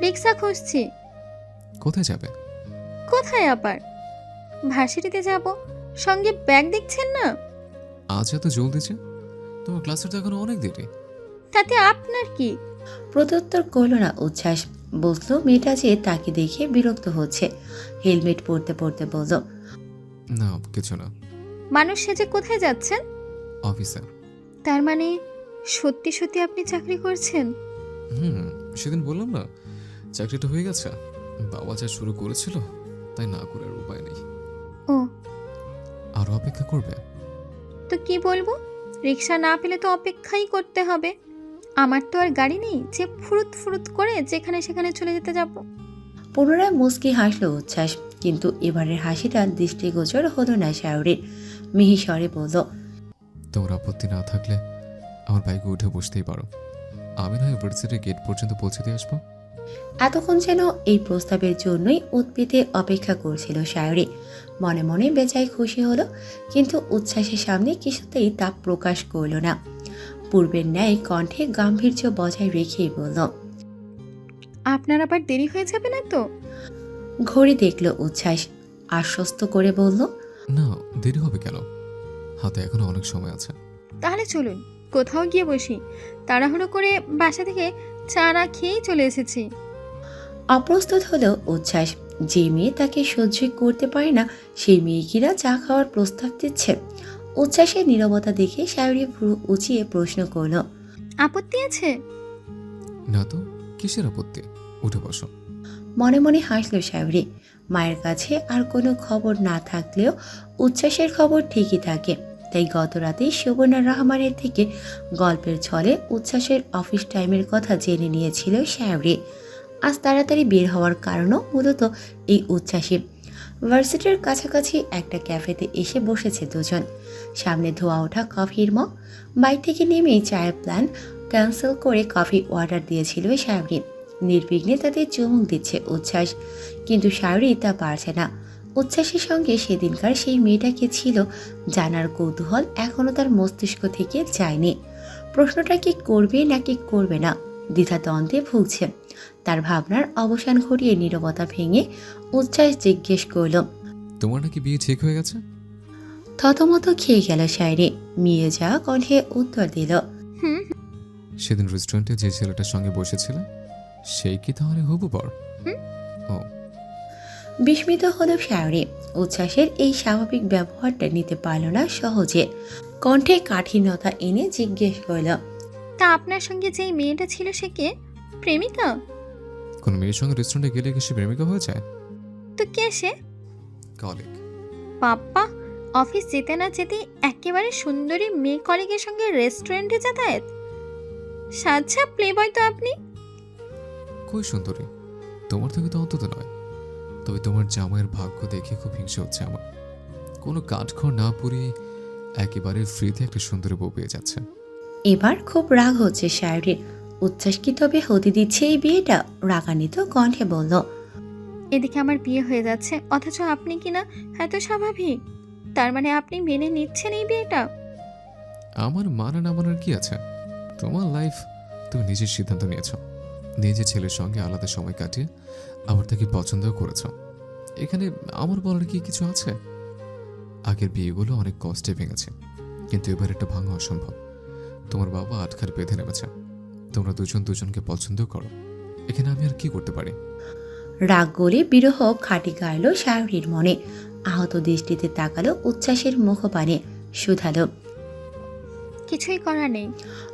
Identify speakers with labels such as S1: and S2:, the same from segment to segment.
S1: রিক্সা খুঁজছি।
S2: কোথায় যাবে?
S1: কোথায় আবার? ভার্সিটিতে যাব। সঙ্গে ব্যাগ দেখছেন না?
S2: আজ এত জলদি যে? তোমার ক্লাসের তো এখনও অনেক দেরি।
S1: তাতে আপনার কি?
S3: প্রত্যুত্তর করল না উচ্ছ্বাস। বসল মেয়েটা যে তাকে দেখে বিরক্ত হচ্ছে। হেলমেট পরতে পরতে বলল
S2: না কিছু না।
S1: মানুষ সেজে কোথায় যাচ্ছেন?
S2: অফিসার
S1: তার মানে সত্যি সত্যি আপনি চাকরি করছেন?
S2: হুম সেদিন বললাম না চাকরিটা হয়ে গেছে। বাবা যা শুরু করেছিল তাই না করার উপায় নেই।
S1: ও।
S2: আরও অপেক্ষা করবে।
S1: তো কি বলব? রিক্সা না পেলে তো অপেক্ষাই করতে হবে। আমার তো আর গাড়ি নেই যে ফুরুত ফুরুত করে যেখানে সেখানে চলে যেতে যাব।
S3: পুনরায় মুস্কি হাসলো উচ্ছ্বাস কিন্তু এবারের হাসিটা দৃষ্টিগোচর হলো না শায়রির মিহি স্বরে বলল
S2: তোমার আপত্তি না থাকলে আমার বাইকে উঠে বসতেই পারো। আমি নয় ভার্সিটির গেট পর্যন্ত পৌঁছে দিয়ে আসব?
S3: এতক্ষণ যেন এই প্রস্তাবের জন্যই উৎপেতে অপেক্ষা করছিল শায়রি মনে মনে বেচাই খুশি হলো কিন্তু উচ্ছ্বাসের সামনে কিছুতেই তা প্রকাশ করল না। পূর্বের ন্যায় কণ্ঠে গাম্ভীর্য বজায় রেখেই বলল
S1: আপনার আবার দেরি হয়ে যাবে না তো?
S3: ঘড়ি দেখল উচ্ছ্বাস আশ্বস্ত করে বলল
S2: না দেরি হবে কেন? হাতে এখনও অনেক সময় আছে।
S1: তাহলে চলুন কোথাও গিয়ে বসি। তাড়াহুড়ো করে বাসা থেকে চা না খেয়েই চলে এসেছি।
S3: অপ্রস্তুত হলেও উচ্ছ্বাস যে মেয়ে তাকে সহ্য করতে পারে না সেই মেয়ে কিনা চা খাওয়ার প্রস্তাব দিচ্ছে। উচ্ছ্বাসের নীরবতা দেখে শায়রি ভ্রু উঁচিয়ে প্রশ্ন করল
S1: আপত্তি আছে?
S2: না তো কিসের আপত্তি? উঠে বসো।
S3: মনে মনে হাসল শায়রি মায়ের কাছে আর কোনো খবর না থাকলেও উচ্ছ্বাসের খবর ঠিকই থাকে। তাই গত রাতেই সুবর্ণা রহমানের থেকে গল্পের ছলে উচ্ছ্বাসের অফিস টাইমের কথা জেনে নিয়েছিল শায়রি আজ তাড়াতাড়ি বের হওয়ার কারণও মূলত এই উচ্ছ্বাসী। ভার্সিটির কাছাকাছি একটা ক্যাফেতে এসে বসেছে দুজন। সামনে ধোয়া ওঠা কফির মগ বাইক থেকে নেমেই চায়ের প্ল্যান ক্যান্সেল করে কফি অর্ডার দিয়েছিল শায়রি নির্বিঘ্নে তাদের চুমুক দিচ্ছে উচ্ছ্বাস, কিন্তু শায়রি তা পারছে না। উচ্ছ্বাসের সঙ্গে সেদিনকার সেই মেয়েটাকে ছিল জানার কৌতূহল এখনও তার মস্তিষ্ক থেকে যায়নি। প্রশ্নটা কি করবে না নাকি করবে না? দ্বিধাদ্বন্দ্বে ভুগছে। তার ভাবনার অবসান ঘটিয়ে নীরবতা ভেঙে উচ্ছ্বাস জিজ্ঞেস করল
S2: তোমার নাকি বিয়ে ঠিক হয়ে গেছে?
S3: থতমত খেয়ে গেল শায়রি মিয়ে যা কণ্ঠে উত্তর দিল
S1: হুম।
S2: সেদিন রেস্টুরেন্টে যে ছেলেটার সঙ্গে বসেছিলে সেই কি তাহলে হবু
S1: হুম?
S2: ও
S3: বিস্মিত হল শায়রি। উচ্ছ্বাসের এই স্বাভাবিক ব্যবহারটা নিতে পারল না সহজে। কণ্ঠে কাঠিন্যতা এনে জিজ্ঞেস করল
S1: তা আপনার সঙ্গে যেই মেয়েটা ছিল সে কে? প্রেমিকা?
S2: কোন মেয়ের সঙ্গে রেস্টুরেন্টে গেলে কি সে প্রেমিকা হয়ে যায়?
S1: তো কে সে?
S2: কলিগ
S1: পাপ্পা অফিস যেতে না যেতেই একেবারে সুন্দরী মেয়ে কলিগের সঙ্গে রেস্টুরেন্টে যাতায়াত? সাচ্ছা প্লেবয় তো আপনি?
S2: কই সুন্দরী? তোমার থেকে তো অন্তত নয়। তবে তোমার জামাইয়ের ভাগ্য দেখে খুব হিংসা হচ্ছে আমার। কোনো কাঠখড় না পুড়িয়ে একেবারে ফ্রিতে একটা সুন্দর বউ পেয়ে যাচ্ছে।
S3: এবার খুব রাগ হচ্ছে শায়রির। উচ্ছ্বাস কি তবে হতে দিচ্ছে এই বিয়েটা? রাগান্বিত কণ্ঠে বলল
S1: এদিকে আমার বিয়ে হয়ে যাচ্ছে অথচ আপনি কিনা এত স্বাভাবিক। তার মানে আপনি মেনে নিচ্ছেন এই বিয়েটা?
S2: আমার মানা না মানার কি আছে? তোমার লাইফ তুমি নিজের সিদ্ধান্ত নিয়েছ। নিজের ছেলের সঙ্গে আলাদা সময় কাটিয়ে আবার তাকে পছন্দও করেছ। এখানে আমার বলার কি কিছু আছে? আগের বিয়েগুলো অনেক কষ্টে ভেঙেছে, কিন্তু এবার এটা ভাঙা অসম্ভব। তোমার বাবা আটখার বেঁধে নেমেছে। তোমরা দুজন দুজনকে পছন্দ করো। এখানে আমি আর কি করতে পারি?
S3: রাগ গলে বিরহ খাটি গাইল শায়রির মনে। আহত দৃষ্টিতে তাকালো উচ্ছ্বাসের মুখপানে শুধালো
S1: কিছুই করার নেই।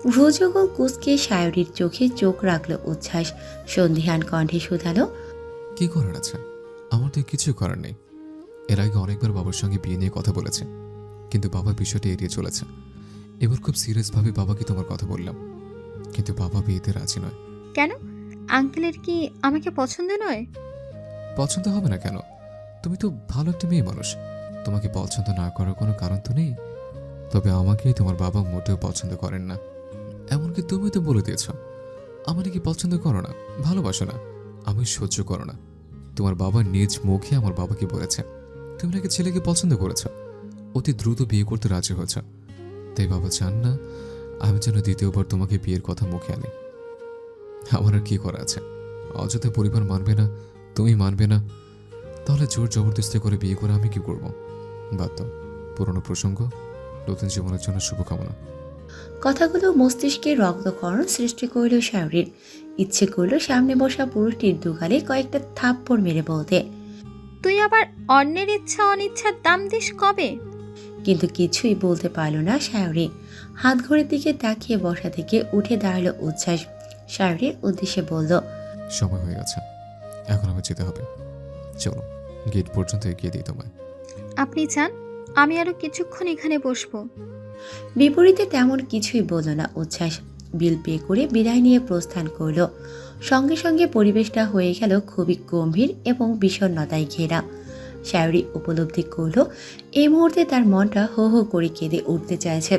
S3: ভ্রুযুগল কুচকে শায়রির চোখে চোখ রাখল উচ্ছ্বাস। সন্ধিহান কণ্ঠে শুধালো
S2: কি করার আছে? আমার তো কিছু করার নেই। এর আগে অনেকবার বাবার সঙ্গে বিয়ে নিয়ে কথা বলেছে কিন্তু বাবা বিষয়টি এড়িয়ে চলেছে। এবার খুব সিরিয়াসভাবে বাবাকে তোমার কথা বললাম কিন্তু বাবা বিয়েতে রাজি নয়।
S1: কেন? আঙ্কেলের কি আমাকে পছন্দ নয়?
S2: পছন্দ হবে না কেন? তুমি তো ভালো একটা মেয়ে মানুষ। তোমাকে পছন্দ না করার কোনো কারণ তো নেই? তবে আমাকেই তোমার বাবা মোটেও পছন্দ করেন না। এমনকি তুমি তো বলে দিয়েছ আমার কি পছন্দ করো না, ভালোবাসো না, আমি সহ্য করো না। তোমার বাবা নিজ মুখে আমার বাবাকে বলেছে, তুমি নাকি ছেলেকে পছন্দ করেছ, অতি দ্রুত বিয়ে করতে রাজি হয়েছ। তাই বাবা চান না, আমি যেন দ্বিতীয়বার তোমাকে বিয়ের কথা মুখে আনি। আমার আর কি করা আছে? অযথা পরিবার মানবে না, তুমি মানবে না। তাহলে জোর জবরদস্তি করে বিয়ে করে আমি কি করব? বাদ দাও পুরনো প্রসঙ্গ। নতুন জীবনের জন্য শুভকামনা।
S3: কথাগুলো মস্তিষ্কে রক্তকরণ সৃষ্টি করল শায়রির ইচ্ছে করল সামনে বসা পুরুষটির দুগালে কয়েকটা থাপ্পড় মেরে বলতে।
S1: তুই আবার অন্যের ইচ্ছা অনিচ্ছার দাম দিস কবে?
S3: কিন্তু কিছুই বলতে পারল না শায়রি হাত ঘড়ির দিকে তাকিয়ে বসা থেকে উঠে দাঁড়াল উচ্ছ্বাস। শায়রির উদ্দেশ্যে বলল
S2: সময় হয়ে গেছে। এখন আমার যেতে হবে। চলো গেট পর্যন্ত এগিয়ে দিই তোমায়।
S1: আপনি চান আমি আরও কিছুক্ষণ এখানে বসবো।
S3: বিপরীতে তেমন কিছুই বলল না উচ্ছ্বাস। বিল পে করে বিদায় নিয়ে প্রস্থান করল। সঙ্গে সঙ্গে পরিবেশটা হয়ে গেল খুবই গম্ভীর এবং বিষণ্ণতায় ঘেরা। শায়রি উপলব্ধি করল, এই মুহূর্তে তার মনটা হো হো করে কেঁদে উঠতে চাইছে।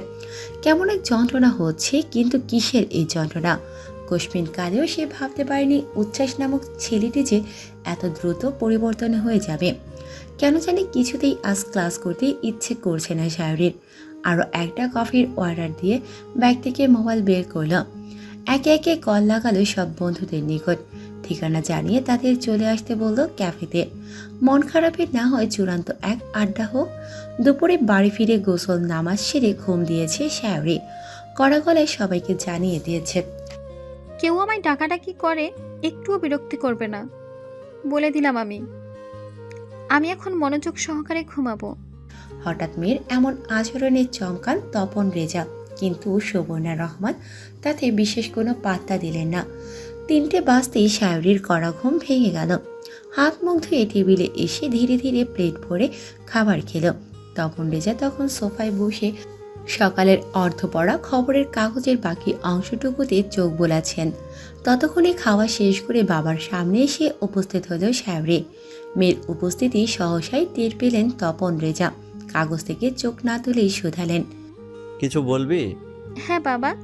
S3: কেমন এক যন্ত্রণা হচ্ছে, কিন্তু কিসের এই যন্ত্রণা? কোশ্মিন কালেও সে ভাবতে পারেনি উচ্ছ্বাস নামক ছেলেটি যে এত দ্রুত পরিবর্তন হয়ে যাবে। কেন জানি কিছুতেই আজ ক্লাস করতে ইচ্ছে করছে না শায়রির আরও একটা কফির অর্ডার দিয়ে ব্যাগ থেকে মোবাইল বের করল। একে একে কল লাগালো সব বন্ধুদের নিকট। ঠিকানা জানিয়ে তাদের চলে আসতে বলল ক্যাফেতে। মন খারাপের না হয় চূড়ান্ত এক আড্ডা হোক, দুপুরে বাড়ি ফিরে গোসল নামাজ সেরে ঘুম দিয়েছে শায়রি কড়া গলায় সবাইকে জানিয়ে দিয়েছে।
S1: কেউ আমায় ডাকাডাকি করে, একটুও বিরক্তি করবে না। বলে দিলাম আমি। আমি এখন মনোযোগ সহকারে ঘুমাবো।
S3: হঠাৎ মেয়ের এমন আচরণের চমকান তপন রেজা, কিন্তু সুবর্ণা রহমান তাতে বিশেষ কোনো পাত্তা দিলেন না। তিনটে বাজতেই শায়রির কড়া ঘুম ভেঙে গেল। হাত মুখ ধুয়ে টেবিলে এসে ধীরে ধীরে প্লেট ভরে খাবার খেল। তপন রেজা তখন সোফায় বসে সকালের অর্ধ পড়া খবরের কাগজের বাকি অংশটুকুতে চোখ বোলাচ্ছেন। ততক্ষণে খাওয়া শেষ করে বাবার সামনে এসে উপস্থিত হলো শায়রি মেয়ের উপস্থিতি সহসাই টের পেলেন তপন রেজা। কাগজ থেকে চোখ না তুলেই শুধালেন।
S4: কিছু বলবি?
S1: হ্যাঁ বাবা।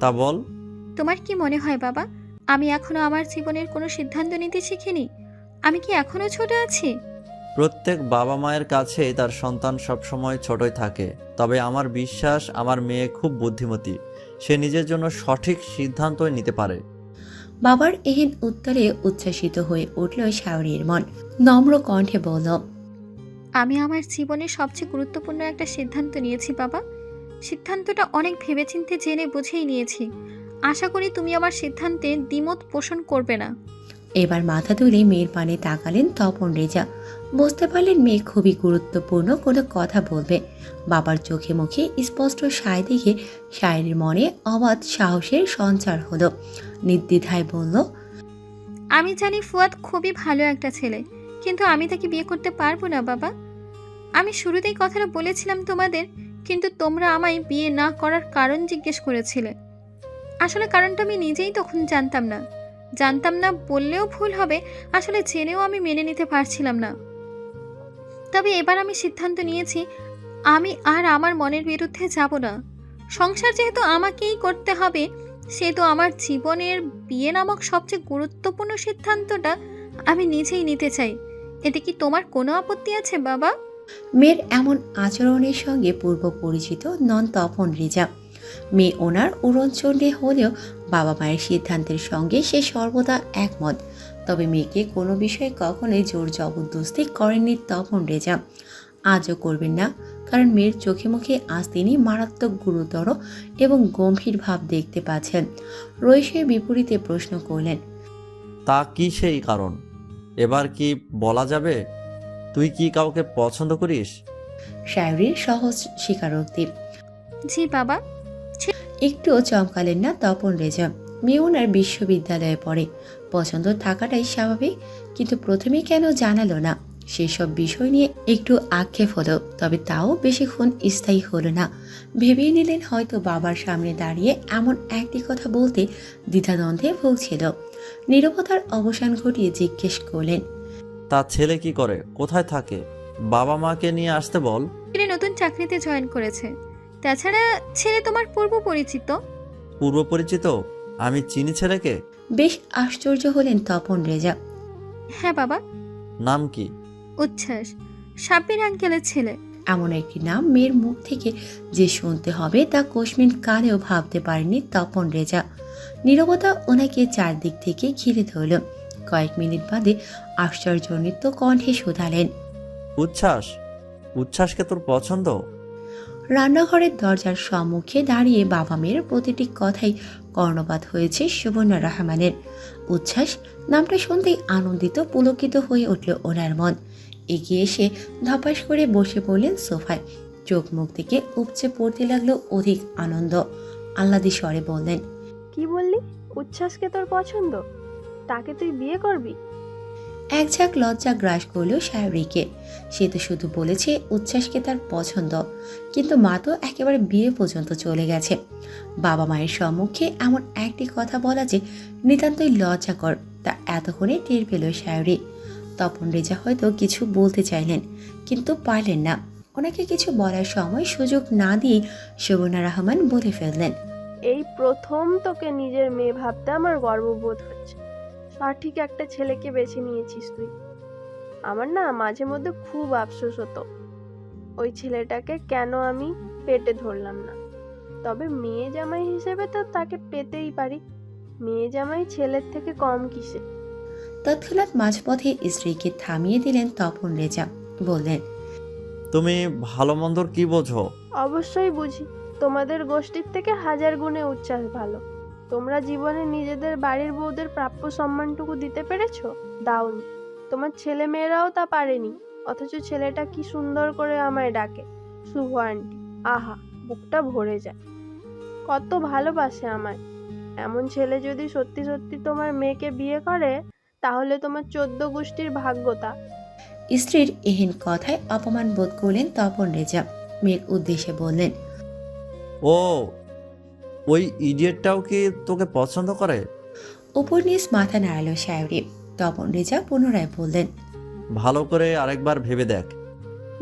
S4: তা বল।
S1: তোমার কি মনে হয় বাবা? আমি এখনও আমার জীবনের কোনো সিদ্ধান্ত নিতে শিখিনি? আমি কি এখনও ছোট আছি?
S4: প্রত্যেক বাবা মায়ের কাছে তার সন্তান সবসময় ছোটই থাকে। তবে আমার বিশ্বাস আমার মেয়ে খুব বুদ্ধিমতী। সে নিজের জন্য সঠিক সিদ্ধান্ত নিতে পারে।
S3: বাবার এহেন উত্তরে উচ্ছ্বাসিত হয়ে উঠল শাওরির মন। নম্র কণ্ঠে বলল
S1: আমি আমার জীবনের সবচেয়ে গুরুত্বপূর্ণ একটা সিদ্ধান্ত নিয়েছি বাবা। সিদ্ধান্তটা অনেক ভেবেচিন্তে জেনে বুঝেই নিয়েছি। আশা করি তুমি আমার সিদ্ধান্তে দ্বিমত পোষণ করবে না।
S3: এবার মাথা তুলে মেয়ের পানে তাকালেন তপন রেজা। বুঝতে পারলেন মেয়ে খুবই গুরুত্বপূর্ণ কোনো কথা বলবে। বাবার চোখে মুখে স্পষ্ট সায় দেখে শায়ের মনে অবাধ সাহসের সঞ্চার হলো। নির্দ্বিধায় বলল,
S1: আমি জানি ফুয়াদ খুবই ভালো একটা ছেলে, কিন্তু আমি তাকে বিয়ে করতে পারব না, বাবা। আমি শুরুতেই কথাটা বলেছিলাম তোমাদের, কিন্তু তোমরা আমায় বিয়ে না করার কারণ জিজ্ঞেস করেছিলে। আসলে কারণটা আমি নিজেই তখন জানতাম না। জানতাম না বললেও ভুল হবে, আসলে জেনেও আমি মেনে নিতে পারছিলাম না। তবে এবার আমি সিদ্ধান্ত নিয়েছি, আমি আর আমার মনের বিরুদ্ধে যাব না। সংসার যেহেতু আমাকেই করতে হবে, সেহেতু আমার জীবনের বিয়ে নামক সবচেয়ে গুরুত্বপূর্ণ সিদ্ধান্তটা আমি নিজেই নিতে চাই। এতে কি তোমার কোনো আপত্তি আছে, বাবা?
S3: মেয়ের এমন আচরণের সঙ্গে পূর্ব পরিচিত নন তপন রিজা। মেয়ে ওনার উড়নচণ্ডী হলেও বাবা মায়ের সিদ্ধান্তের সঙ্গে সে সর্বদা একমত। তবে মেয়েকে কোনো বিষয়ে কখনোই জোর জবরদস্তি করেননি তপন রেজা। আজও করবেন না কারণ মেয়ের চোখে মুখে আজ তিনি মারাত্মক গুরুতর এবং গম্ভীর ভাব দেখতে পাচ্ছেন। রইসের বিপরীতে প্রশ্ন করলেন
S4: তা কি সেই কারণ? এবার কি বলা যাবে? তুই কি কাউকে পছন্দ করিস?
S3: শায়রির সহজ স্বীকারোক্তি।
S1: জি বাবা।
S3: একটুও চমকালেন না তপন রেজা। মেয়ে ওনার বিশ্ববিদ্যালয়ে পড়ে। পছন্দ থাকাটাই স্বাভাবিক কিন্তু প্রথমে কেন জানালো না? সেসব বিষয় নিয়ে একটু আক্ষেপ হলো তবে তাও বেশিক্ষণ স্থায়ী হলো না। ভেবেই নিলেন হয়তো বাবার সামনে দাঁড়িয়ে এমন একটি কথা বলতে দ্বিধাদ্বন্দ্বে ভুগছিল। নিরবতার অবসান ঘটিয়ে জিজ্ঞেস করলেন
S4: তার ছেলে কি করে? কোথায় থাকে? বাবা মাকে নিয়ে আসতে বল।
S1: তিনি নতুন চাকরিতে জয়েন করেছে। তাছাড়া ছেলে তোমার পূর্ব পরিচিত
S4: পূর্ব পরিচিত আমি চিনি ছেলেকে?
S3: বেশ আশ্চর্য হলেন তপন রেজা।
S1: হ্যাঁ বাবা।
S4: নাম কি?
S1: উচ্ছ্বাস সাব্বির আঙ্কেলের ছেলে।
S3: এমন একটি নাম মেয়ের মুখ থেকে যে শুনতে হবে তা কোশমিন কালেও ভাবতে পারেনি তপন রেজা। নীরবতা ওনাকে চারদিক থেকে ঘিরে ধরল। কয়েক মিনিট বাদে আশ্চর্যজনিত কণ্ঠে শোধালেন।
S4: উচ্ছ্বাস উচ্ছ্বাসকে তোর পছন্দ?
S3: রান্নাঘরের দরজার সম্মুখে দাঁড়িয়ে বাবা মেয়ের প্রতিটি কথাই কর্ণপাত হয়েছে সুবর্ণা রহমানের। উচ্ছ্বাস নামটা শুনতেই আনন্দিত, পুলকিত হয়ে উঠল ওনার মন। এগিয়ে এসে ধপাস করে বসে পড়লেন সোফায়। চোখ মুখ থেকে উপচে পড়তে লাগল অধিক আনন্দ। আল্লাদি স্বরে বললেন,
S5: কি বললি? উচ্ছ্বাসকে তোর পছন্দ? তাকে তুই বিয়ে করবি?
S3: এক ঝাঁক লজ্জা গ্রাস করল সায়রীকে সে তো শুধু বলেছে, উচ্ছ্বাসকে তার পছন্দ। কিন্তু মা তো একেবারে বিয়ে পর্যন্ত চলে গেছে। বাবা মায়ের সম্মুখে এমন একটি কথা বলা যে, নিতান্তই লজ্জাকর। তা এতক্ষণে টের পেল সায়রী তপন রেজা হয়তো কিছু বলতে চাইলেন, কিন্তু পারলেন না। ওনাকে কিছু বলার সময় সুযোগ না দিয়ে সুবর্ণা রহমান বলে ফেললেন।
S5: এই প্রথম তোকে নিজের মেয়ে ভাবতে আমার গর্ববোধ হচ্ছে। সঠিক একটা ছেলেকে বেছে নিয়েছিস তুই। আমার না মাঝে মধ্যে খুব আফসোস হতো। ওই ছেলেটাকে কেন আমি পেটে ধরলাম না? তবে মেয়ে জামাই হিসেবে তো তাকে পেতেই পারি। মেয়ে জামাই ছেলের থেকে কম কিসে?
S3: তৎক্ষণাৎ মাঝপথে স্ত্রীকে থামিয়ে দিলেন তপন রেজা। বললেন
S4: তুমি ভালো মন্দর কি বোঝো?
S5: অবশ্যই বুঝি। তোমাদের গোষ্ঠীর থেকে হাজার গুণে উচ্ছ্বাস ভালো। তোমরা জীবনে নিজেদের বাড়ির বউদের প্রাপ্য সম্মানটুকু দিতে পেরেছ? দাওনি তোমার ছেলে মেয়েরাও তা পারেনি অথচ ছেলেটা কি সুন্দর করে আমায় ডাকে। শুভ আন্টি আহা বুকটা ভরে যায়। কত ভালোবাসে আমায়। এমন ছেলে যদি সত্যি সত্যি তোমার মেয়েকে বিয়ে করে তাহলে তোমার চোদ্দ গোষ্ঠীর ভাগ্যতা
S3: স্ত্রীর এহেন কথায় অপমান বোধ করলেন তপন রেজা। মেয়ের উদ্দেশ্যে বললেন
S4: ও ওই ইডিয়েটটাও কি তোকে পছন্দ করে?
S3: নিচ মাথা নাড়ালো সায়রী। তপন রেজা পুনরায় বললেন
S4: ভালো করে আরেকবার ভেবে দেখ।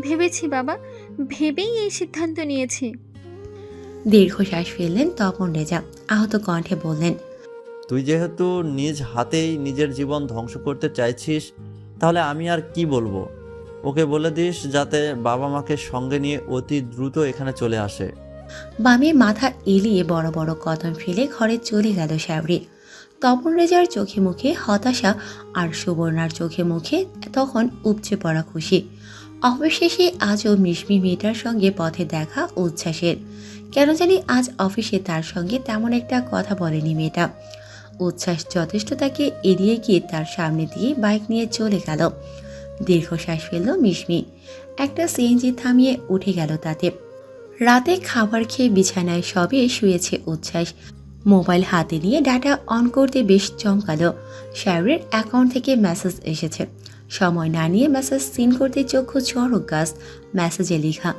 S1: ভেবেছি বাবা ভেবেই এই সিদ্ধান্ত নিয়েছি।
S3: দীর্ঘশ্বাস ফেললেন তপন রেজা। আহত কণ্ঠে বললেন
S4: তুই যেহেতু নিজ হাতেই নিজের জীবন ধ্বংস করতে চাইছিস তাহলে আমি আর কি বলব? ওকে বলে দিস যাতে বাবা মাকে সঙ্গে নিয়ে অতি দ্রুত এখানে চলে আসে।
S3: বামে মাথা এলিয়ে বড় বড় কদম ফেলে ঘরে চলে গেল সায়রী তপন রেজার চোখে মুখে হতাশা আর সুবর্ণার চোখে মুখে তখন উপচে পড়া খুশি। অবশেষে আজও মিশমি মেয়েটার সঙ্গে পথে দেখা উচ্ছ্বাসের। কেন জানি আজ অফিসে তার সঙ্গে তেমন একটা কথা বলেনি মেয়েটা। উচ্ছ্বাস যথেষ্ট তাকে এড়িয়ে গিয়ে তার সামনে দিয়ে বাইক নিয়ে চলে গেল। দীর্ঘশ্বাস ফেলল মিশমি। একটা সিএনজি থামিয়ে উঠে গেল তাতে। রাতে খাবার খেয়ে বিছানায় সবে শুয়েছে উচ্ছ্বাস। মোবাইল হাতে নিয়ে ডাটা অন করতে বেশ চমকালো। শায়রের অ্যাকাউন্ট থেকে মেসেজ এসেছে। সময় না নিয়ে মেসেজ সিন করতে চক্ষু চড়ক গাছ মেসেজে লেখা।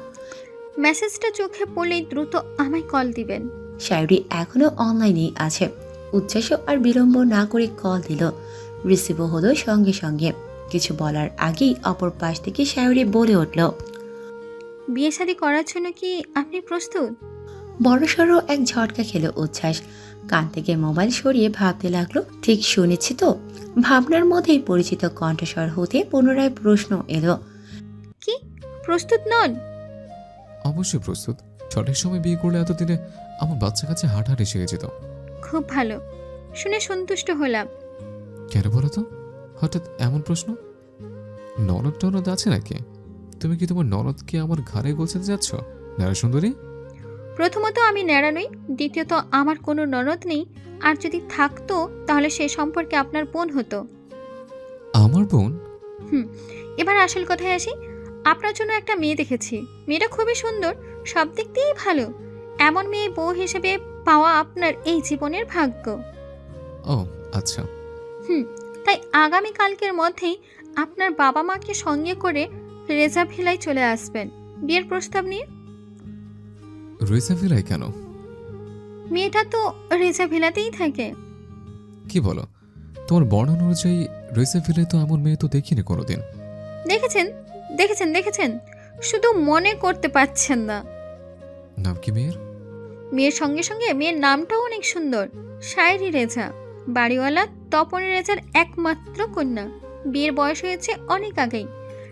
S1: মেসেজটা চোখে পড়লেই দ্রুত আমায় কল দিবেন।
S3: শায়রি এখনও অনলাইনেই আছে। উচ্ছ্বাসও আর বিলম্ব না করে কল দিল। রিসিভও হলো সঙ্গে সঙ্গে। কিছু বলার আগেই অপর পাশ থেকে শায়রি বলে উঠল
S1: বিয়ে শাদী করার জন্য কি আপনি প্রস্তুত?
S3: বড়সড় এক ঝটকা খেলো উচ্ছ্বাস। কান থেকে মোবাইল সরিয়ে ভাবতে লাগল ঠিক শুনেছি তো। ভাবনার মধ্যেই পরিচিত কণ্ঠস্বর হতে পুনরায় প্রশ্ন এলো
S1: কি? প্রস্তুত নন?
S2: অবশ্যই প্রস্তুত। সঠিক সময় বিয়ে করলে এতদিনে আমার বাচ্চা কাছে হাট হাট এসে যেত
S1: খুব ভালো। শুনে সন্তুষ্ট হলাম।
S2: কেন বলো তো? হঠাৎ এমন প্রশ্ন? ননদ টনদ আছে নাকি? তুমি কি তোমার ননদকে আমার ঘাড়ে গোছাতে যাচ্ছ? নারা সুন্দরী?
S1: প্রথমত আমি ন্যাড়া নই দ্বিতীয়ত আমার কোনো ননদ নেই। আর যদি থাকতো তাহলে সে সম্পর্কে আপনার বোন হতো।
S2: আমার বোন?
S1: হুম এবার আসল কথায় আসি। আপনার জন্য একটা মেয়ে দেখেছি। মেয়েটা খুবই সুন্দর সব দিক দিয়েই ভালো। এমন মেয়ে বউ হিসেবে পাওয়া আপনার এই জীবনের ভাগ্য।
S2: ও আচ্ছা।
S1: হুম তাই আগামী কালকের মধ্যেই আপনার বাবা মাকে সঙ্গে করে রেজা ভিলায় চলে আসবেন। বিয়ের প্রস্তাব নিয়ে?
S2: রেসা ভিলাই কেন?
S1: মেয়েটা তো রেজা ভিলাতেই থাকে।
S2: কি বলো? তোমার বর্ণনা অনুযায়ী রেসা ভিলাই তো এমন মেয়ে তো দেখিনি কোনোদিন।
S1: দেখেছেন? দেখেছেন? দেখেছেন? শুধু মনে করতে পারছেন না।
S2: নাম কি মেয়ের?
S1: মেয়ের সঙ্গে সঙ্গে মেয়ের নামটাও অনেক সুন্দর। শায়রি রেজা। বাড়িওয়ালা তপনের রেজার একমাত্র কন্যা। বিয়ের বয়স হয়েছে অনেক আগেই।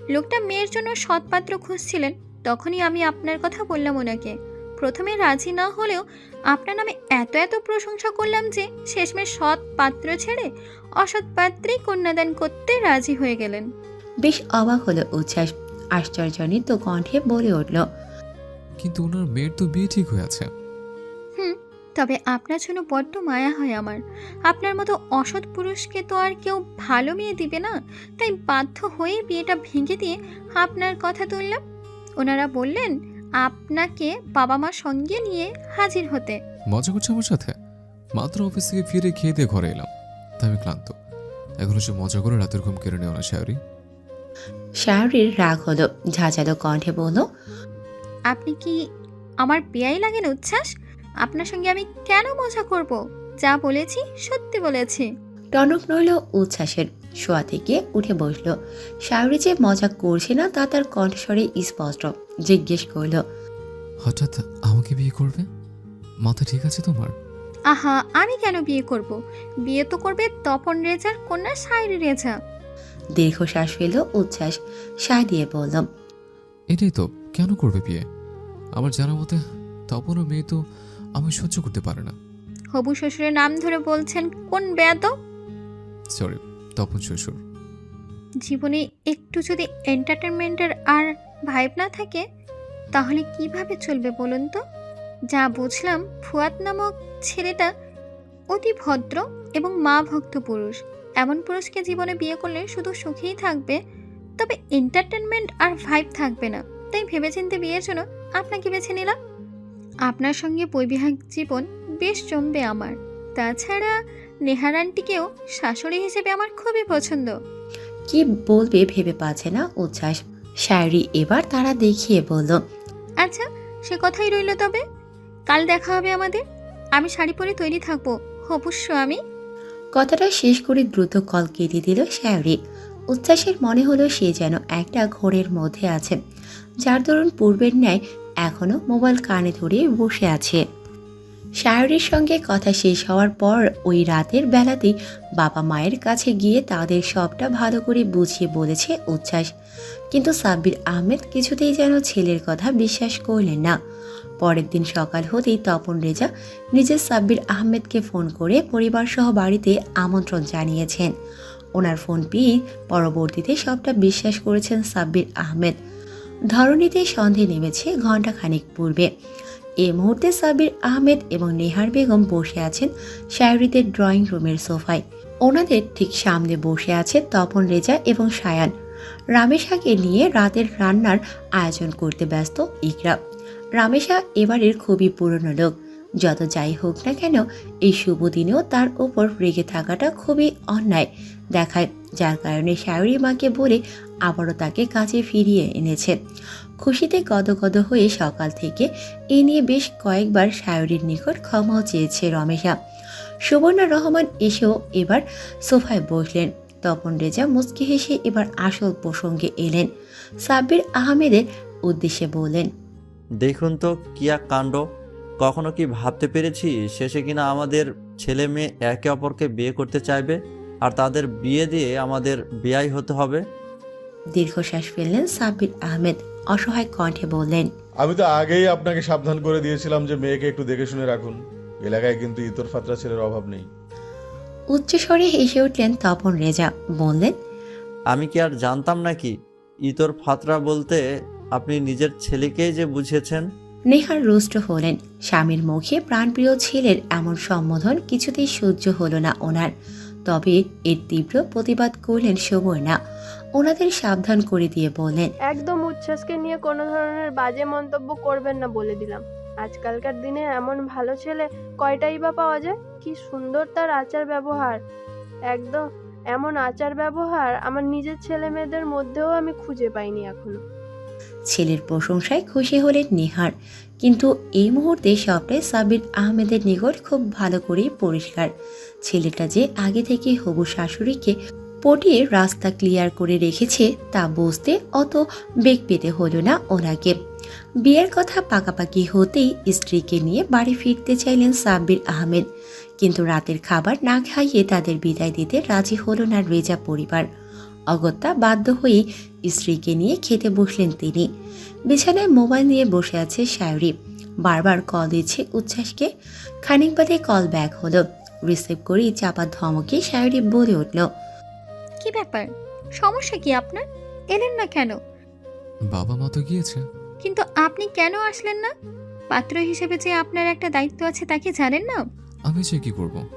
S1: লোকটা মেয়ের জন্য সৎপাত্র খুঁজছিলেন তখনই আমি আপনার কথা বললাম ওনাকে। প্রথমে রাজি না হলেও আপনার নামে এত এত প্রশংসা করলাম যে শেষমেশ সৎ পাত্র ছেড়ে অসৎ পাত্রেই কন্যাদান করতে রাজি হয়ে গেলেন।
S3: বেশ অবাক হলো উচ্ছ্বাস আশ্চর্যজনিত কণ্ঠে বলে উঠল
S2: কিন্তু ওনার মেয়ের তো বিয়ে ঠিক হয়ে আছে।
S1: তবে আপনার জন্য বড্ড মায়া হয় আমার। আপনার মতো অসৎ পুরুষকে তো আর কেউ ভালো মেয়ে দিবে না। তাই বাধ্য হয়ে বিয়েটা ভেঙে দিয়ে আপনার কথা তুললাম। ওনারা বললেন আপনাকে বাবা মা সঙ্গে নিয়ে হাজির হতে।
S2: মজা করছে আমার সাথে? মাত্র অফিস থেকে ফিরে খেয়ে দিয়ে ঘরে এলাম। তাই আমি ক্লান্ত। এখন সে মজা করে রাতের ঘুম কেড়ে নেওয়া না শায়রি?
S3: শায়রির রাগ হলো ঝাঁঝালো কণ্ঠে বলল
S1: আপনি কি আমার বেয়াই লাগেন উচ্ছ্বাস? আপনার সঙ্গে আমি কেন মজা করব? যা বলেছি সত্যি বলেছি।
S3: টনক নইল উচ্ছ্বাসের শোয়া থেকে উঠে বসল। শায়রি যে মজা করছে না তা তার কণ্ঠস্বরে স্পষ্ট জিজ্ঞেস করল
S2: হঠাৎ আমাকে বিয়ে করবে? মাথা ঠিক আছে তোমার?
S1: আহা আমি কেন বিয়ে করব? বিয়ে তো করবে তপন রেজার কন্যা সাইরি রেজা।
S3: দীর্ঘশ্বাস ফেল উচ্ছ্বাস। সায় দিয়ে বলল
S2: এটাই তো কেন করবে বিয়ে? আমার জানা মতে তপনও মেয়ে তো আমি সহ্য করতে পারে না।
S1: হবু শ্বশুরের নাম ধরে বলছেন কোন বেয়াদ
S2: সরি তপন শ্বশুর।
S1: জীবনে একটু যদি এন্টারটেনমেন্টের আর ভাইব না থাকে তাহলে কীভাবে চলবে বলুন তো? যা বুঝলাম ফুয়াদ নামক ছেলেটা অতি ভদ্র এবং মা ভক্ত পুরুষ। এমন পুরুষকে জীবনে বিয়ে করলে শুধু সুখেই থাকবে তবে এন্টারটেনমেন্ট আর ভাইব থাকবে না। তাই ভেবেচিন্তে বিয়ের জন্য আপনাকে বেছে নিলাম। আপনার সঙ্গে বৈবাহিক জীবন বেশ জমবে আমার। তাছাড়া নেহার আন্টিকেও শাশুড়ি হিসেবে আমার খুবই পছন্দ।
S3: কি বলবে ভেবে পাচ্ছে না উচ্ছ্বাস। শায়রি এবার তারা দেখিয়ে বলল
S1: আচ্ছা সে কথাই রইল তবে। কাল দেখা হবে আমাদের। আমি শাড়ি পরে তৈরি থাকব। অবশ্য আমি।
S3: কথাটা শেষ করে দ্রুত কল কেটে দিল শায়রি। উচ্ছ্বাসের মনে হলো সে যেন একটা ঘোরের মধ্যে আছে। যার দরুন পূর্বের ন্যায় এখনও মোবাইল কানে ধরে বসে আছে। শায়রির সঙ্গে কথা শেষ হওয়ার পর ওই রাতের বেলাতেই বাবা মায়ের কাছে গিয়ে তাদের সবটা ভালো করে বুঝিয়ে বলেছে উচ্ছ্বাস। কিন্তু সাব্বির আহমেদ কিছুতেই যেন ছেলের কথা বিশ্বাস করলেন না। পরের দিন সকাল হতেই তপন রেজা নিজের সাব্বির আহমেদকে ফোন করে পরিবারসহ বাড়িতে আমন্ত্রণ জানিয়েছেন। ওনার ফোন পেয়ে পরবর্তীতে সবটা বিশ্বাস করেছেন সাব্বির আহমেদ। ধরণীতে সন্ধে নেমেছে ঘণ্টা খানিক পূর্বে। এ মুহূর্তে সাবির আহমেদ এবং নেহার বেগম বসে আছেন শায়রিদের ড্রয়িং রুমের সোফায়। ওনাদের ঠিক সামনে বসে আছে তপন রেজা এবং সায়ান। রামেশাকে নিয়ে রাতের রান্নার আয়োজন করতে ব্যস্ত ইকরা রামেশা এবারের খুবই পুরনো লোক। যত যাই হোক না কেন, এই শুভ দিনেও তার ওপর রেগে থাকাটা খুবই অন্যায় দেখায়, যার কারণে শায়রি মাকে বলে আবারও তাকে কাছে ফিরিয়ে এনেছে। খুশিতে গদগদ হয়ে সকাল থেকে এ নিয়ে বেশ কয়েকবার শায়রির নিকট ক্ষমাও চেয়েছে রমেশা। সুবর্ণা রহমান এসেও এবার সোফায় বসলেন। তপন রেজা মুচকি হেসে এবার আসল প্রসঙ্গে এলেন। সাব্বির আহমেদের উদ্দেশ্যে বললেন,
S4: দেখুন তো, কিয়া কাণ্ড। কখনো কি ভাবতে পেরেছি শেষে কিনা আমাদের ছেলে মেয়ে একে অপরকে বিয়ে করতে চাইবে আর তাদের বিয়ে দিয়ে আমাদের বিয়াই হতে হবে?
S3: দীর্ঘশ্বাস ফেললেন সাব্বির আহমেদ। অসহায় কণ্ঠে বললেন
S6: আমি তো আগেই আপনাকে সাবধান করে দিয়েছিলাম যে মেয়েকে একটু দেখে শুনে রাখুন। এলাকায় কিন্তু ইতর ফাতরা ছেলের অভাব নেই।
S3: উচ্চস্বরে হেসে উঠলেন তপন রেজা। বললেন
S4: আমি কি আর জানতাম নাকি? ইতর ফাতরা বলতে আপনি নিজের ছেলেকেই যে বুঝিয়েছেন?
S3: নেহার রুষ্ট হলেন। স্বামীর মুখে প্রাণপ্রিয় ছেলের এমন সম্বোধন কিছুতেই সহ্য হলো না ওনার। তবে এর তীব্র প্রতিবাদ করলেন সুবর্ণা। ওনাদের সাবধান করে দিয়ে বললেন,
S5: একদম উচ্ছ্বাসকে নিয়ে কোনো ধরনের বাজে মন্তব্য করবেন না বলে দিলাম। আজকালকার দিনে এমন ভালো ছেলে কয়টাই বা পাওয়া যায়? কি সুন্দর তার আচার ব্যবহার। একদম এমন আচার ব্যবহার আমার নিজের ছেলে মেয়েদের মধ্যেও আমি খুঁজে পাইনি এখনও।
S3: ছেলের প্রশংসায় খুশি হলেন নিহার। কিন্তু এই মুহূর্তে সবটাই সাবির আহমেদের নিকট খুব ভালো করেই পরিষ্কার। ছেলেটা যে আগে থেকে হবু শাশুড়িকে পটিয়ে রাস্তা ক্লিয়ার করে রেখেছে, তা বুঝতে অত বেগ পেতে হলো না ওনাকে। বিয়ের কথা পাকাপাকি হতেই স্ত্রীকে নিয়ে বাড়ি ফিরতে চাইলেন সাব্বির আহমেদ। কিন্তু রাতের খাবার না খাইয়ে তাদের বিদায় দিতে রাজি হলো না রেজা পরিবার। অগত্যা বাধ্য হয়েই স্ত্রীকে নিয়ে খেতে বসলেন তিনি। বিছানায় মোবাইল নিয়ে বসে আছে শায়রি বারবার কল দিচ্ছে উচ্ছ্বাসকে। খানিক বাদে কল ব্যাক হলো। রিসিভ করেই চাপা ধমকে শায়রি বলে উঠল
S1: কি ব্যাপার? সমস্যা কি আপনার? এলেন না কেন?
S2: বাবা মা তো গিয়েছে।
S1: কিন্তু আপনি কেন আসলেন না? পাত্র হিসেবে যে আপনার একটা দায়িত্ব আছে তাকে জানেন না?
S2: আমি যে কি করব?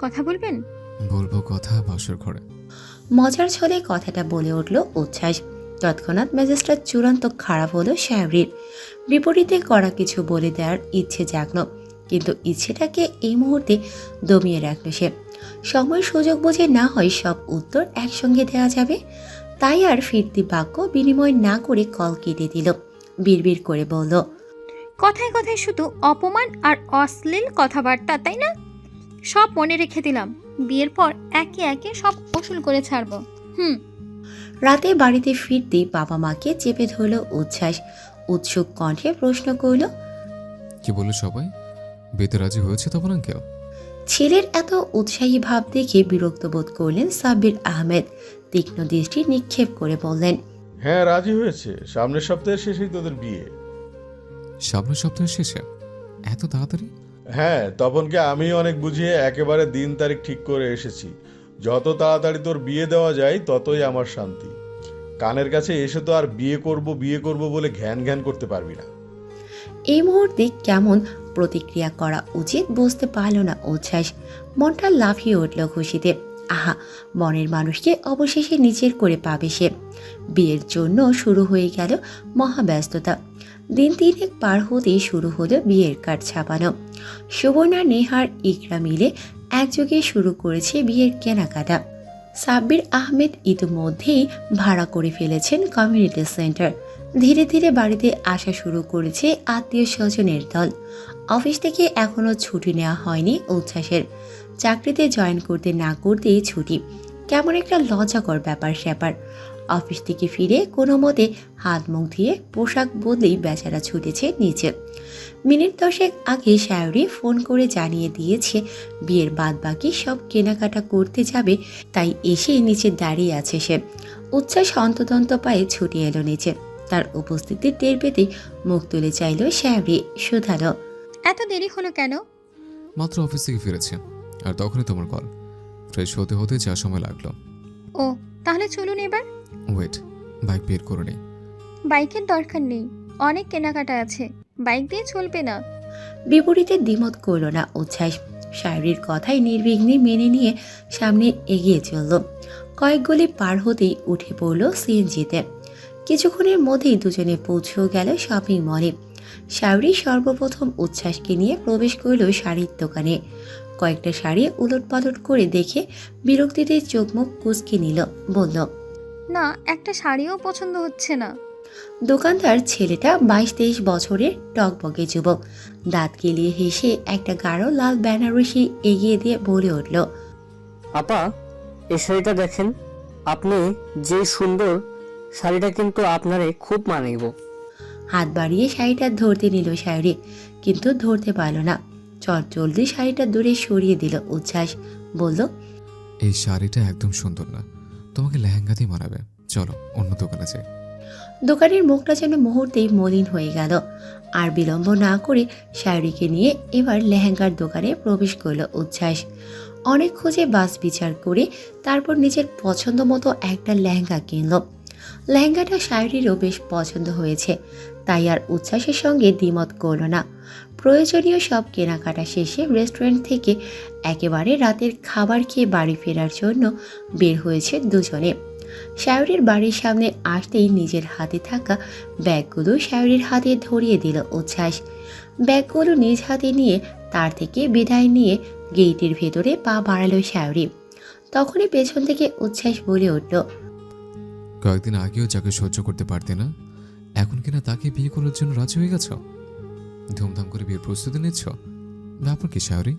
S1: কথা বলবেন?
S2: বলব কথা বাসর ঘরে।
S3: মজার ছলে কথাটা বলে উঠল উচ্ছ্বাস। তৎক্ষণাৎ মেজাজটা চূড়ান্ত খারাপ হলো শায়রির বিপরীতে করা কিছু বলে দেওয়ার ইচ্ছে জাগল, কিন্তু ইচ্ছেটাকে এই মুহূর্তে দমিয়ে রাখল সে। সময় সুযোগ বুঝে না হয় সব উত্তর একসঙ্গে দেওয়া যাবে। তাই আর ফিরতি বাক্য বিনিময় না করে কল কেটে দিল। বিড়বিড় করে বলল,
S1: কথায় কথায় শুধু অপমান আর অশ্লীল কথাবার্তা, তাই না? সব মনে রেখে দিলাম। বিয়ের পর একে একে সব ওসুল করে ছাড়বো। হুম।
S3: রাতে বাড়িতে ফিরতেই বাবা মাকে চেপে ধরল উচ্ছ্বাস। উৎসুক কণ্ঠে প্রশ্ন করল
S2: কি বলল সবাই? বিয়েতে রাজি হয়েছে তখন আঙ্কেল
S3: ছেলের এত উৎসাহী ভাব দেখে বিরক্ত বোধ করলেন সাব্বির আহমেদ। তীক্ষ্ণ দৃষ্টি নিক্ষেপ করে বললেন
S6: হ্যাঁ রাজি হয়েছে। সামনের সপ্তাহের শেষেই তোদের বিয়ে।
S2: সামনের সপ্তাহের শেষে? এত তাড়াতাড়ি?
S6: হ্যাঁ তপনকে আমি অনেক বুঝিয়ে একেবারে দিন তারিখ ঠিক করে এসেছি। যত তাড়াতাড়ি তোর বিয়ে দেওয়া যায়, ততই আমার শান্তি। কানের কাছে এসে তো আর বিয়ে করব বিয়ে করব বলে ঘ্যান ঘ্যান করতে পারবি না।
S3: এই মুহূর্তে কেমন প্রতিক্রিয়া করা উচিত বুঝতে পারল না উচ্ছ্বাস। মনটা লাফিয়ে উঠল খুশিতে। আহা, মনের মানুষকে অবশেষে নিজের করে পাবে সে। বিয়ের জন্য শুরু হয়ে গেল মহাব্যস্ততা। দিন তিনেক পার হতেই শুরু হলো বিয়ের কার্ড ছাপানো। সুবর্ণা নেহার ইকরা মিলে একযোগে শুরু করেছে বিয়ের কেনাকাটা। সাব্বির আহমেদ ইতিমধ্যেই ভাড়া করে ফেলেছেন কমিউনিটি সেন্টার। ধীরে ধীরে বাড়িতে আসা শুরু করেছে আত্মীয় স্বজনের দল। অফিস থেকে এখনও ছুটি নেওয়া হয়নি উচ্ছ্বাসের। চাকরিতে জয়েন করতে না করতেই ছুটি। কেমন একটা লজ্জাকর ব্যাপার স্যাপার। অফিস থেকে ফিরে কোনো মতে হাত মুখ ধুয়ে পোশাক বদলেই বেচারা ছুটেছে নিচে। মিনিট দশেক আগে শায়রি ফোন করে জানিয়ে দিয়েছে বিয়ের বাদ বাকি সব কেনাকাটা করতে যাবে তাই এসে নিচে দাঁড়িয়ে আছে সে। উচ্ছ্বাস অন্তদন্ত পায়ে ছুটে এলো নিচে। তার উপস্থিতি টের পেতেই মুখ তুলে চাইল শ্যাবরি শুধালো
S1: এত দেরি হলো কেন?
S2: মাত্র অফিস থেকে ফিরেছে। আর তখনই তোমার কল। ফ্রেশ হতে হতে যা সময় লাগল।
S1: ও তাহলে চলুন এবার।
S2: ওয়েট বাইক বের করে নেই।
S1: বাইকের দরকার নেই অনেক কেনাকাটা আছে। বাইক দিয়ে চলবে না।
S3: বিপরীতে দ্বিমত করল না উচ্ছ্বাস। শায়রির কথাই নির্বিঘ্নে মেনে নিয়ে সামনে এগিয়ে চলল। কয়েক গলি পার হতেই উঠে পড়ল সিএনজিতে। কিছুক্ষণের মধ্যেই দুজনে পৌঁছেও গেল শপিং মলে। শায়রি সর্বপ্রথম উচ্ছ্বাসকে নিয়ে প্রবেশ করল শাড়ির দোকানে। কয়েকটা শাড়ি উলট পালট করে দেখে বিরক্তিতে চোখ মুখ কুচকে নিল বলল
S1: না একটা শাড়িও পছন্দ হচ্ছে না।
S3: দোকানদার ছেলেটা বাইশ তেইশ বছরের টকবকে যুবক। দাঁত গেলিয়ে হেসে একটা গাঢ় লাল বেনারসি এগিয়ে দিয়ে বলে উঠল
S7: আপা এই শাড়িটা দেখেন আপনি যে সুন্দর শাড়িটা কিন্তু আপনারে খুব মানাইব
S3: হাত বাড়িয়ে শাড়িটা ধরতে নিল শাড়ি কিন্তু ধরতে পারল না। চট জলদি শাড়িটা দূরে সরিয়ে দিল উচ্ছ্বাস বলল
S2: এই শাড়িটা একদম সুন্দর না। তোমাকে লেহেঙ্গাতেই মানাবে। চলো অন্য দোকানে যাই।
S3: দোকানের মুখটা যেন মুহূর্তেই মলিন হয়ে গেল। আর বিলম্ব না করে শাড়িকে নিয়ে এবার লেহেঙ্গার দোকানে প্রবেশ করল উচ্ছ্বাস। অনেক খোঁজে বাস বিচার করে তারপর নিজের পছন্দ মতো একটা লেহেঙ্গা কিনল। লেহেঙ্গাটা শাড়িরও বেশ পছন্দ হয়েছে। তাই আর উচ্ছ্বাসের সঙ্গে দ্বিমত করল না। প্রয়োজনীয় সব কেনাকাটা শেষে রেস্টুরেন্ট থেকে একেবারে রাতের খাবার খেয়ে বাড়ি ফেরার জন্য বের হয়েছে দুজনে। শায়রির বাড়ির সামনে আসতেই নিজের হাতে থাকা ব্যাগগুলো শায়রির হাতে ধরিয়ে দিল উচ্ছ্বাস। ব্যাগগুলো নিজ হাতে নিয়ে তার থেকে বিদায় নিয়ে গেইটের ভেতরে পা বাড়ালো শায়রি তখনই পেছন থেকে উচ্ছ্বাস বলে উঠল,
S2: কয়েকদিন আগেও যাকে সহ্য করতে পারতে না? এখন কিনা তাকে বিয়ে করার জন্য রাজি হয়ে গেছ? ধুমধাম করে বিয়ের প্রস্তুতি নিচ্ছ? ব্যাপার কি শায়রি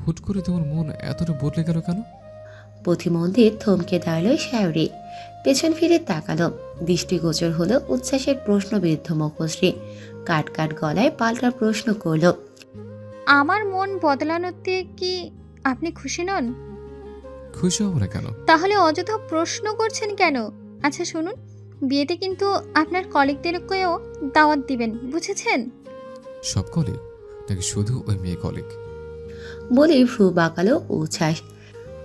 S2: হুট করে তোমার মন এতটা বদলে গেল কেন?
S3: পথিমধ্যে থমকে দাঁড়াল শায়রি পেছন ফিরে তাকালো। দৃষ্টিগোচর হলো উচ্ছ্বাসের প্রশ্নবিদ্ধ মুখশ্রী। কাট কাট গলায় পাল্টা প্রশ্ন করল
S1: আমার মন বদলানোতে কি আপনি খুশি নন?
S2: খুশি হব না কেন?
S1: তাহলে অযথা প্রশ্ন করছেন কেন? আচ্ছা শুনুন। বিয়েতে কিন্তু আপনার কলিগদেরকেও দাওয়াত দিবেন বুঝেছেন?
S2: সব কলিগ? নাকি শুধু ওই মেয়ে কলিগ?
S3: বলে ভ্রু বাঁকালো উচ্ছ্বাস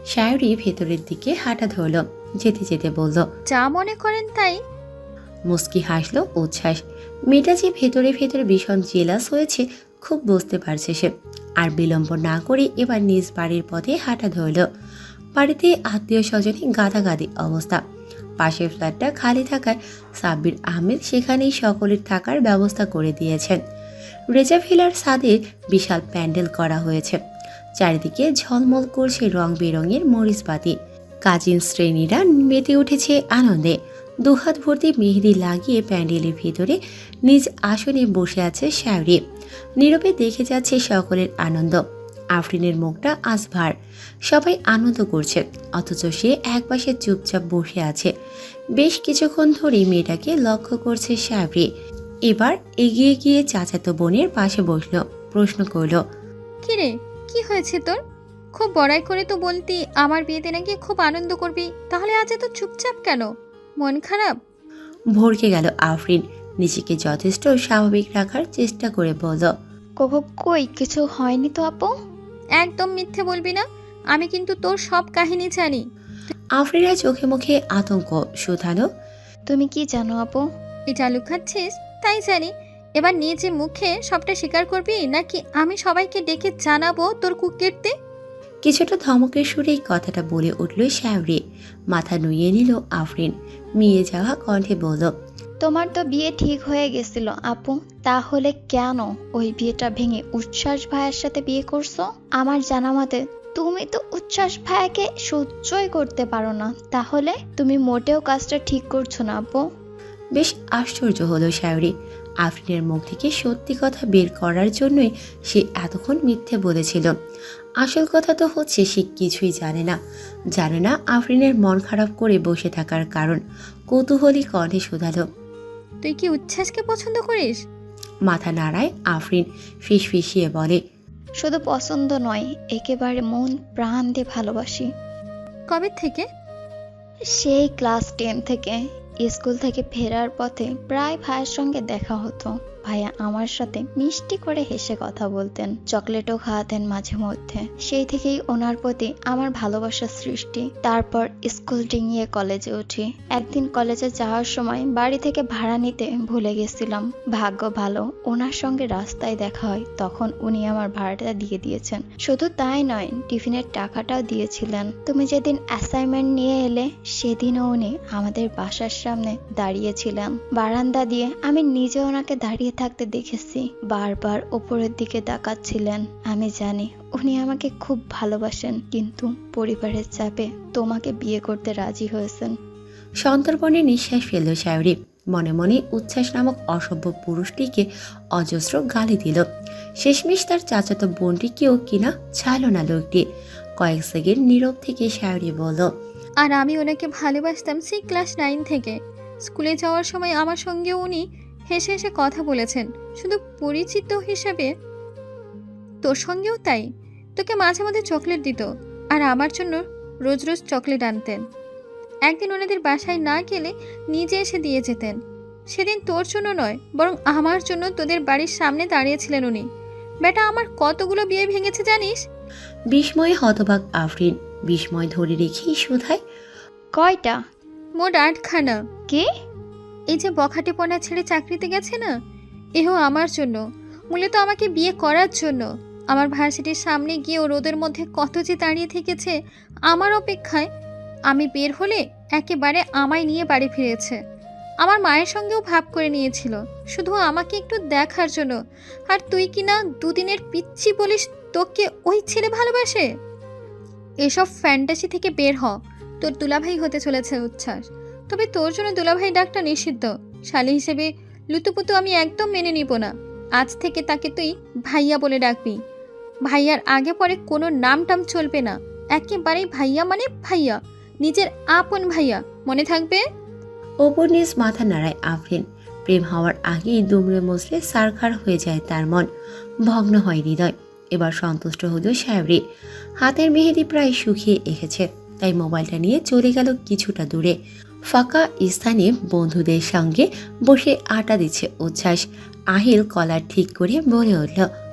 S3: সায়রি ভেতরের দিকে হাঁটা ধরল যেতে যেতে বলল
S1: যা মনে করেন তাই।
S3: মুস্কি হাসলো উচ্ছ্বাস মেয়েটা যে ভেতরে ভেতরে ভীষণ জেলাস হয়েছে খুব বুঝতে পারছে সে। আর বিলম্ব না করে এবার নিজ বাড়ির পথে হাঁটা ধরল। বাড়িতে আত্মীয় স্বজনে গাদাগাদি অবস্থা। পাশের ফ্ল্যাটটা খালি থাকায় সাব্বির আহমেদ সেখানেই সকলের থাকার ব্যবস্থা করে দিয়েছেন। রেজা ভিলার ছাদে বিশাল প্যান্ডেল করা হয়েছে। চারিদিকে ঝলমল করছে রং বেরঙের মরিচবাতি কাজিন শ্রেণীরা মেতে উঠেছে আনন্দে। দুহাত ভর্তি মেহেদি লাগিয়ে প্যান্ডেলের ভিতরে নিজ আসনে বসে আছে শ্যাওরি নীরবে দেখে যাচ্ছে সকলের আনন্দ। আফরিনের মুখটা আজ ভার সবাই আনন্দ করছে অথচ সে একপাশে চুপচাপ বসে আছে। বেশ কিছুক্ষণ ধরেই মেয়েটাকে লক্ষ্য করছে শ্যাবরি এবার এগিয়ে গিয়ে চাচাতো বোনের পাশে বসল প্রশ্ন করল
S1: কিরে কি হয়েছে তোর? খুব বড়াই করে তো বলতি আমার বিয়েতে নাকি খুব আনন্দ করবি তাহলে আজ এত চুপচাপ কেন? মন খারাপ?
S3: ভরকে গেল আফরিন নিজেকে যথেষ্ট স্বাভাবিক রাখার চেষ্টা করে বলল
S8: কই কিছু হয়নি তো আপু?
S1: একদম মিথ্যে বলবি না। আমি কিন্তু তোর সব কাহিনী জানি।
S3: আফরিনের চোখে মুখে আতঙ্ক শুধালো।
S8: তুমি কি জানো আপু?
S1: এটা লুকাচ্ছিস তাই জানি। এবার নিজে মুখে সবটা স্বীকার করবি নাকি আমি সবাইকে ডেকে জানাব তোর কুকীর্তি?
S3: কিছুটা ধমকের সুরেই কথাটা বলে উঠল শ্যাবরি মাথা নুইয়ে নিল আফরিন। মিয়ে যাওয়া কণ্ঠে বলল
S8: তোমার তো বিয়ে ঠিক হয়ে গেছিল, আপু। তাহলে কেন ওই বিয়েটা ভেঙে উচ্ছ্বাস ভাইয়ের সাথে বিয়ে করছ? আমার জানা মতে, তুমি তো উচ্ছ্বাস ভাইয়াকে সহ্যই করতে পারো না। তাহলে তুমি মোটেও কাজটা ঠিক করছ না, আপু।
S3: বেশ আশ্চর্য হলো শায়রি। আফরিনের মুখ থেকে সত্যি কথা বের করার জন্যই সে এতক্ষণ মিথ্যে বলেছিল। আসল কথা তো হচ্ছে সে কিছুই জানে না। জানে না আফরিনের মন খারাপ করে বসে থাকার কারণ। কৌতূহলী কণ্ঠে শুধালো।
S1: তুই কি উচ্ছ্বাসকে পছন্দ করিস?
S3: মাথা নাড়ায় আফরিন ফিস ফিসিয়ে বলে
S8: শুধু পছন্দ নয় একেবারে মন প্রাণ দিয়ে ভালোবাসি।
S1: কবে থেকে?
S8: সেই ক্লাস টেন থেকে স্কুল থেকে ফেরার পথে প্রায় ভাইয়ের সঙ্গে দেখা হতো। ভাইয়া আমার সাথে মিষ্টি করে হেসে কথা বলতেন, চকলেটও খাওয়াতেন মাঝে মধ্যে। সেই থেকেই ওনার প্রতি আমার ভালোবাসার সৃষ্টি। তারপর স্কুল ডিঙিয়ে কলেজে উঠি। একদিন কলেজে যাওয়ার সময় বাড়ি থেকে ভাড়া নিতে ভুলে গেছিলাম। ভাগ্য ভালো, ওনার সঙ্গে রাস্তায় দেখা হয়, তখন উনি আমার ভাড়াটা দিয়ে দিয়েছেন। শুধু তাই নয়, টিফিনের টাকাটাও দিয়েছিলেন। তুমি যেদিন অ্যাসাইনমেন্ট নিয়ে এলে, সেদিনও উনি আমাদের বাসার সামনে দাঁড়িয়েছিলেন। বারান্দা দিয়ে আমি নিজে ওনাকে দাঁড়িয়ে থাকতে দেখেছি বারবার ওপরের দিকে তাকাচ্ছিলেন। আমি জানি উনি আমাকে খুব ভালোবাসেন কিন্তু পরিবারের চাপে তোমাকে বিয়ে করতে রাজি হয়েছেন।
S3: সন্তর্পণে নিঃশ্বাস ফেলল শায়রি মনে মনে উচ্ছ্বাস নামক অসভ্য পুরুষটিকে অজস্র গালি দিল। শেষমেশ তার চাচাতো বোনটিকেও কিনা ছাড়ল না লোকটি। কয়েক সেকেন্ড নীরব থেকে শায়রি বলল
S1: আর আমি ওনাকে ভালোবাসতাম সেই ক্লাস নাইন থেকে। স্কুলে যাওয়ার সময় আমার সঙ্গে উনি হেসে হেসে কথা বলেছেন। শুধু পরিচিত হিসেবে তোর সঙ্গেও তাই। তোকে মাঝে মাঝে চকলেট দিত আর আমার জন্য রোজ রোজ চকলেট আনতেন। একদিন ওনাদের বাসায় না গেলে নিজে এসে দিয়ে যেতেন। সেদিন তোর জন্য নয় বরং আমার জন্য তোদের বাড়ির সামনে দাঁড়িয়েছিলেন উনি। বেটা আমার কতগুলো বিয়ে ভেঙেছে জানিস?
S3: বিস্ময়ে হতবাক আফরিন বিস্ময় ধরে রেখেই শোধায়
S8: কয়টা?
S1: মোট আটখানা।
S8: কে?
S1: এই যে বখাটেপনা ছেড়ে চাকরিতে গেছে না? এও আমার জন্য। মূলত আমাকে বিয়ে করার জন্য। আমার ভার্সিটির সামনে গিয়ে ও রোদের মধ্যে কত যে দাঁড়িয়ে থেকেছে, আমার অপেক্ষায় আমি বের হলে একেবারে আমায় নিয়ে বাড়ি ফিরেছে। আমার মায়ের সঙ্গেও ভাব করে নিয়েছিল, শুধু আমাকে একটু দেখার জন্য। আর তুই কি না দুদিনের পিচ্ছি বলিস তোকে ওই ছেলে ভালোবাসে? এসব ফ্যান্টাসি থেকে বের হ, তোর দুলাভাই হতে চলেছে উচ্ছ্বাস। তবে তোর জন্য দুলাভাই ডাকটা নিষিদ্ধ। শালি হিসেবে, লুতুপুতু আমি একদম মেনে নিব না। আজ থেকে তাকে তুই ভাইয়া বলে ডাকবি। ভাইয়ার আগে পরে কোনো নাম টাম চলবে না। একেবারেই ভাইয়া মানে ভাইয়া। নিজের আপন ভাইয়া। মনে থাকবে?
S3: ওপর নিজ মাথা নাড়ায় আফরিন। প্রেম হওয়ার আগেই দুমড়ে মুসলে সারখার হয়ে যায় তার মন। ভগ্ন হয় হৃদয়। এবার সন্তুষ্ট হলো সাহেবরি হাতের মেহেদি প্রায় শুকিয়ে এসেছে, তাই মোবাইলটা নিয়ে চলে গেল কিছুটা দূরে। ফাঁকা স্থানে বন্ধুদের সঙ্গে বসে আটা দিচ্ছে উচ্ছ্বাস। আহিল কলার ঠিক করে বলে উঠল